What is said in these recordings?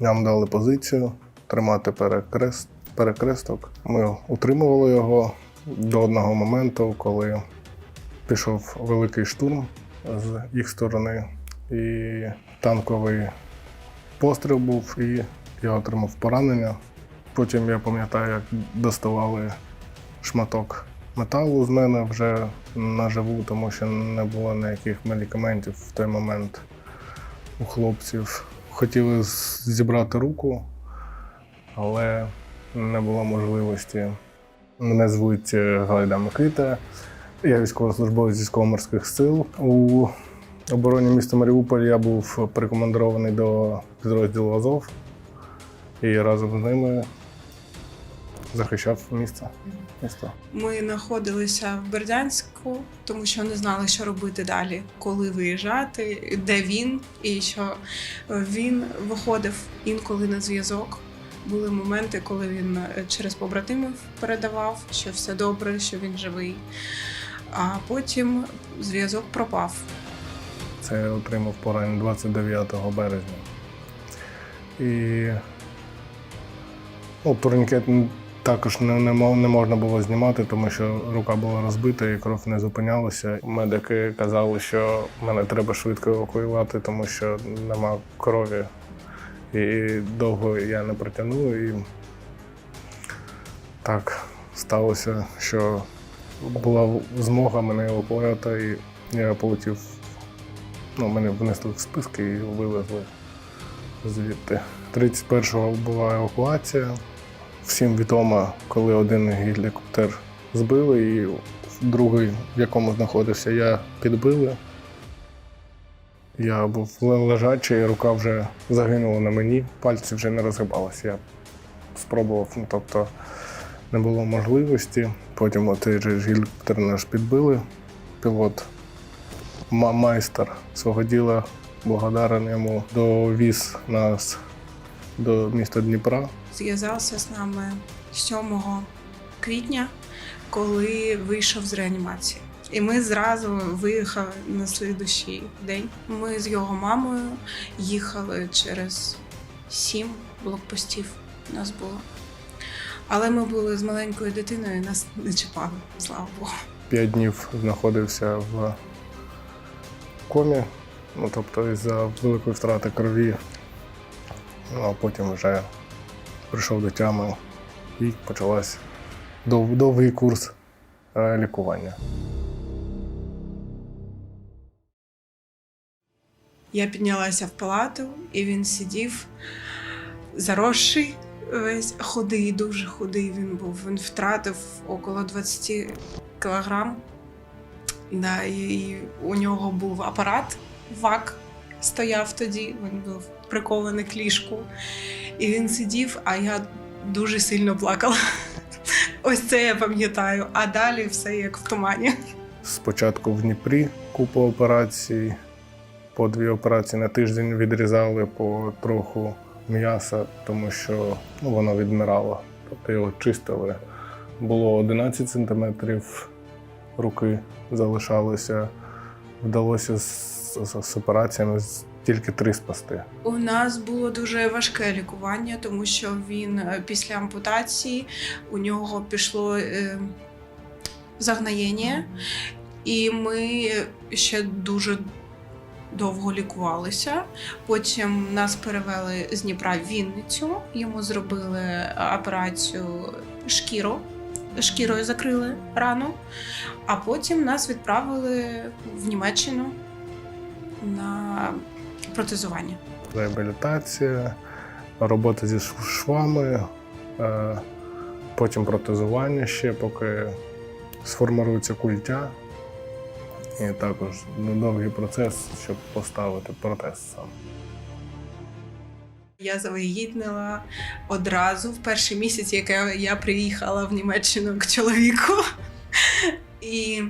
Нам дали позицію тримати перекрест, перекресток. Ми утримували його до одного моменту, коли пішов великий штурм з їх сторони, і танковий постріл був, і я отримав поранення. Потім я пам'ятаю, як доставали шматок металу з мене вже наживу, тому що не було ніяких медикаментів в той момент у хлопців. Хотіли зібрати руку, але не було можливості. Мене звуть е, Гайда Микита. Я військовослужбовець військово-морських сил. У обороні міста Маріуполь я був прикомандирований до підрозділу Азов і разом з ними захищав місто. місто. Ми знаходилися в Бердянську, тому що не знали, що робити далі, коли виїжджати, де він, і що він виходив інколи на зв'язок. Були моменти, коли він е, через побратимів передавав, що все добре, що він живий. А потім зв'язок пропав. Це я отримав поранення 29 березня. І ну, турнікет також не, не, можна було знімати, тому що рука була розбита і кров не зупинялася. Медики казали, що мене треба швидко евакуювати, тому що нема крові. І довго я не протягнув. І так сталося, що була змога мене евакуювати, і я полетів Ну, мене внесли в списки і вивезли звідти. 31-го була евакуація. Всім відомо, коли один гелікоптер збили, і другий, в якому знаходився, я підбили. Я був ле- лежачий, рука вже загинула на мені, пальці вже не розгибалися. Я спробував, ну тобто не було можливості. Потім отей гелікоптер наш підбили. Пілот майстер свого діла, благодарен йому, довіз нас до міста Дніпра. Зв'язався з нами 7 квітня, коли вийшов з реанімації. І ми зразу виїхали на слідущий день. Ми з його мамою їхали через сім блокпостів. У нас було. Але ми були з маленькою дитиною, і нас не чіпали, слава Богу. П'ять днів знаходився в комі, ну тобто із-за великої втрати крові. Ну, а потім вже прийшов до тями і почалась дов- довгий курс е, лікування. Я піднялася в палату, і він сидів заросший, весь худий, дуже худий він був. Він втратив около 20 кілограм. Да, і у нього був апарат ВАК, стояв тоді, він був прикований к ліжку. І він сидів, а я дуже сильно плакала. Ось це я пам'ятаю, а далі все як в тумані. Спочатку в Дніпрі купу операцій, по дві операції на тиждень відрізали по троху м'яса, тому що ну, воно відмирало. Тобто його чистили. Було 11 сантиметрів руки залишалося. Вдалося з, з, операціями тільки три спасти. У нас було дуже важке лікування, тому що він е, після ампутації у нього пішло е, загноєння, і ми ще дуже довго лікувалися. Потім нас перевели з Дніпра в Вінницю. Йому зробили операцію шкіру. Шкірою закрили рану, а потім нас відправили в Німеччину на протезування. Реабілітація, робота зі швами, е, потім протезування ще, поки сформирується культя. І також ну, довгий процес, щоб поставити протез сам. Я завагітнила одразу в перший місяць, як я приїхала в Німеччину к чоловіку. І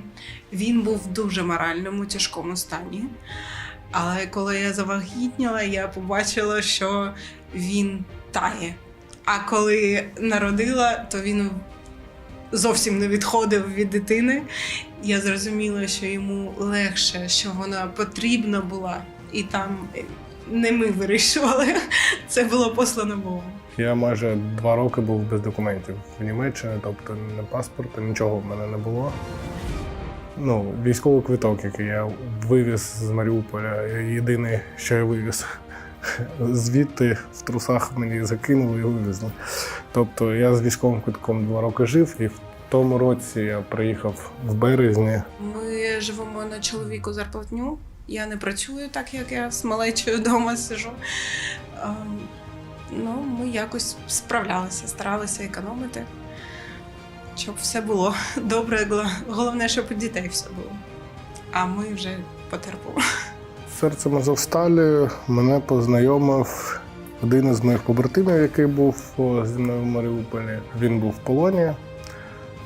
він був в дуже моральному тяжкому стані. Але коли я завагітніла, я побачила, що він тає. А коли народила, то він зовсім не відходив від дитини. Я зрозуміла, що йому легше, що вона потрібна була. І там не ми вирішували. Це було послано Богом. Я майже два роки був без документів в Німеччині, тобто не паспорту, нічого в мене не було. Ну, військовий квиток, який я вивіз з Маріуполя, єдине, що я вивіз. Звідти в трусах мені закинули і вивезли. Тобто я з військовим квитком два роки жив, і в тому році я приїхав в березні. Ми живемо на чоловіку зарплатню. Я не працюю так, як я з малечою вдома сижу. Ем, Ну, ми якось справлялися, старалися економити, щоб все було добре. Головне, щоб у дітей все було. А ми вже потерпимо. Серцем Азовсталі мене познайомив один із моїх побратимів, який був зі мною в Маріуполі. Він був в полоні.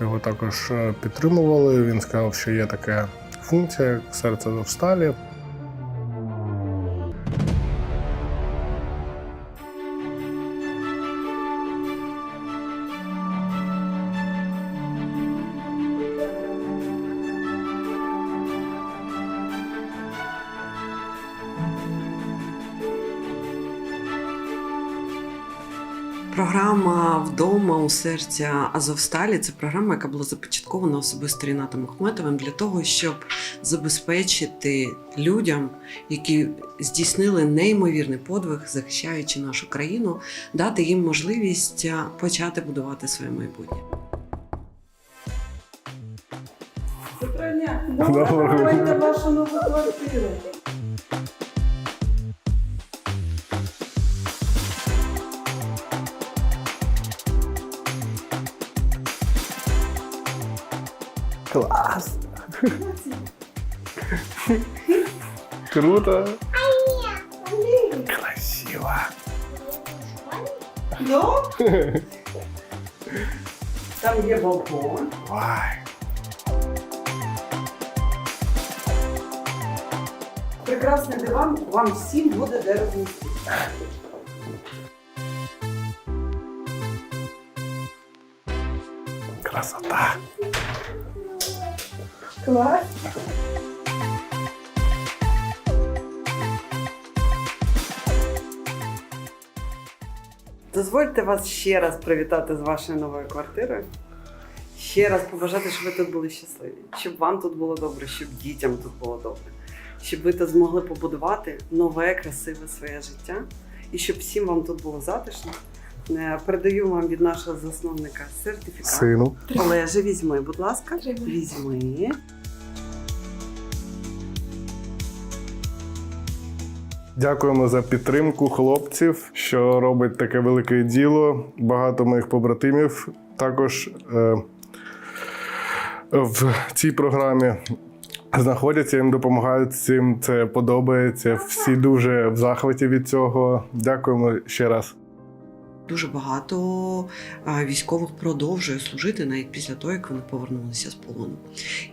Його також е, підтримували. Він сказав, що є така функція, як серце Азовсталі. Програма Вдома у серці Азовсталі це програма, яка була започаткована особисто Рінатом Ахметовим для того, щоб забезпечити людям, які здійснили неймовірний подвиг, захищаючи нашу країну, дати їм можливість почати будувати своє майбутнє. Доброго Проходьте вашу нову квартиру. Клас! Круто! Красиво! Там є балкон. Вай! Прекрасний диван, вам всім буде де розмістити. Красота! Клас. Дозвольте вас ще раз привітати з вашою новою квартирою. Ще раз побажати, щоб ви тут були щасливі, щоб вам тут було добре, щоб дітям тут було добре, щоб ви тут змогли побудувати нове, красиве своє життя і щоб всім вам тут було затишно. Е, Передаю вам від нашого засновника сертифікат. Сину. Олеже, візьми, будь ласка. Тримай. Візьми. Дякуємо за підтримку хлопців, що робить таке велике діло. Багато моїх побратимів також е, в цій програмі знаходяться, їм допомагають цим. Це подобається. Всі дуже в захваті від цього. Дякуємо ще раз. Дуже багато військових продовжує служити навіть після того, як вони повернулися з полону.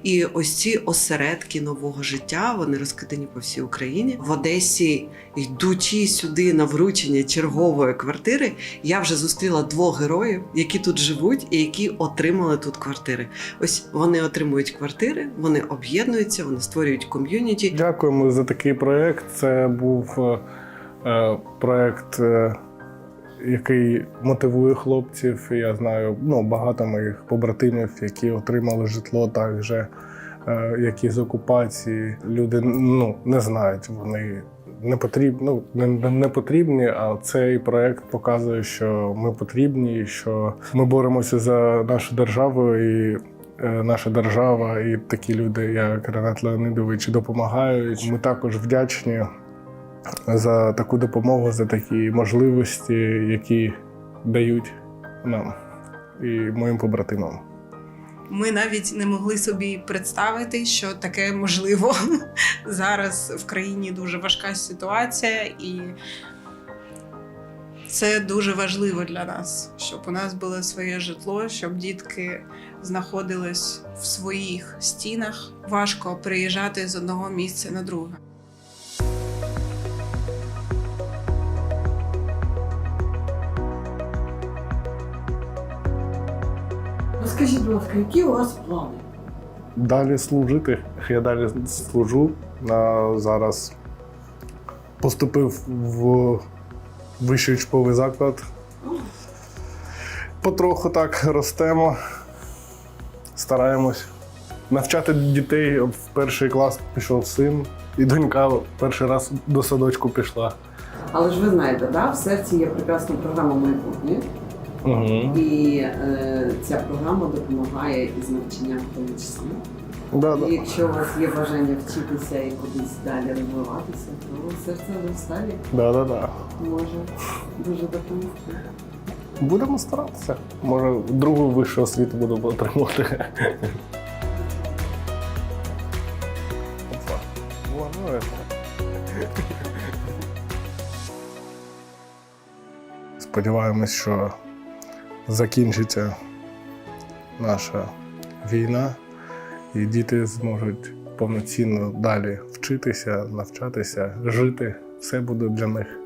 І ось ці осередки нового життя вони розкидані по всій Україні. В Одесі йдучи сюди на вручення чергової квартири. Я вже зустріла двох героїв, які тут живуть і які отримали тут квартири. Ось вони отримують квартири, вони об'єднуються, вони створюють ком'юніті. Дякуємо за такий проєкт. Це був е, е, проєкт, е, який мотивує хлопців. Я знаю ну, багато моїх побратимів, які отримали житло також, е, які з окупації. Люди ну, не знають, вони. Не потрібні, ну, не, не не потрібні, а цей проект показує, що ми потрібні, що ми боремося за нашу державу, і е, наша держава, і такі люди, як Ренат Леонидович, допомагають. Ми також вдячні за таку допомогу, за такі можливості, які дають нам і моїм побратимам. Ми навіть не могли собі представити, що таке можливо. Зараз в країні дуже важка ситуація, і це дуже важливо для нас, щоб у нас було своє житло, щоб дітки знаходились в своїх стінах. Важко приїжджати з одного місця на друге. Розкажіть, будь ласка, які у вас плани? Далі служити. Я далі служу на зараз поступив в вищий учбовий заклад. Потроху так ростемо, стараємось. Навчати дітей в перший клас пішов син, і донька перший раз до садочку пішла. Але ж ви знаєте, да, в серці є прекрасна програма майбутнє, Угу. і е, ця програма допомагає із навчанням в тому числі. Да, да. І якщо у вас є бажання вчитися і кудись далі розвиватися, то серце Азовсталі Да, да, да. може дуже допомогти. Будемо старатися. Може, другу вищу освіту будемо отримувати. Опа. О, это. Сподіваємось, що закінчиться наша війна, і діти зможуть повноцінно далі вчитися, навчатися, жити. Все буде для них